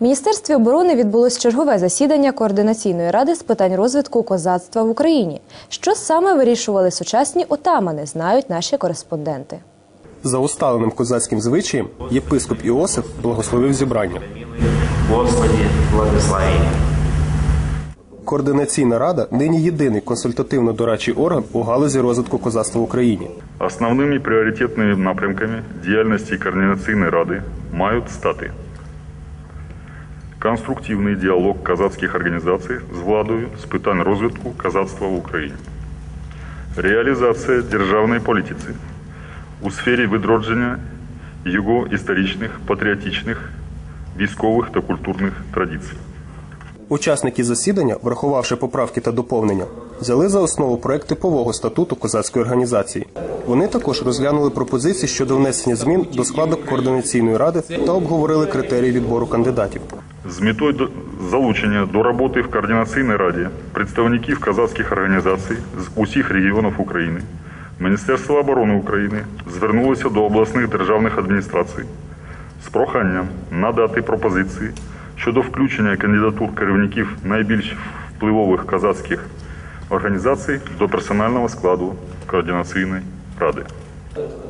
В Міністерстві оборони відбулось чергове засідання координаційної ради з питань розвитку козацтва в Україні. Що саме вирішували сучасні отамани, знають наші кореспонденти. За усталеним козацьким звичаєм єпископ Іосиф благословив зібрання. Господи, благослови. Координаційна рада нині єдиний консультативно-дорадчий орган у галузі розвитку козацтва в Україні. Основними пріоритетними напрямками діяльності Координаційної ради мають стати конструктивний діалог казацьких організацій з владою з питань розвитку казацтва в Україні, реалізація державної політики у сфері відродження його історичних, патріотичних, військових та культурних традицій. Учасники засідання, врахувавши поправки та доповнення, взяли за основу проект типового статуту козацької організації. Вони також розглянули пропозиції щодо внесення змін до складу координаційної ради та обговорили критерії відбору кандидатів. З метою залучення до роботи в Координаційній раді представників казацьких організацій з усіх регіонів України Міністерство оборони України звернулося до обласних державних адміністрацій з проханням надати пропозиції щодо включення кандидатур керівників найбільш впливових казацьких організацій до персонального складу Координаційної ради.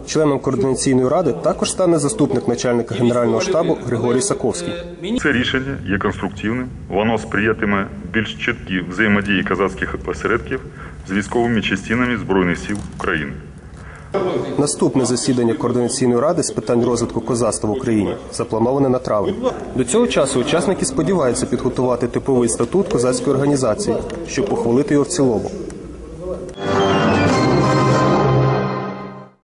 Членом координаційної ради також стане заступник начальника генерального штабу Григорій Саковський. Це рішення є конструктивним. Воно сприятиме більш чіткій взаємодії казацьких осередків з військовими частинами Збройних сил України. Наступне засідання координаційної ради з питань розвитку козацтва в Україні заплановане на травень. До цього часу учасники сподіваються підготувати типовий статут козацької організації, щоб ухвалити його в цілому.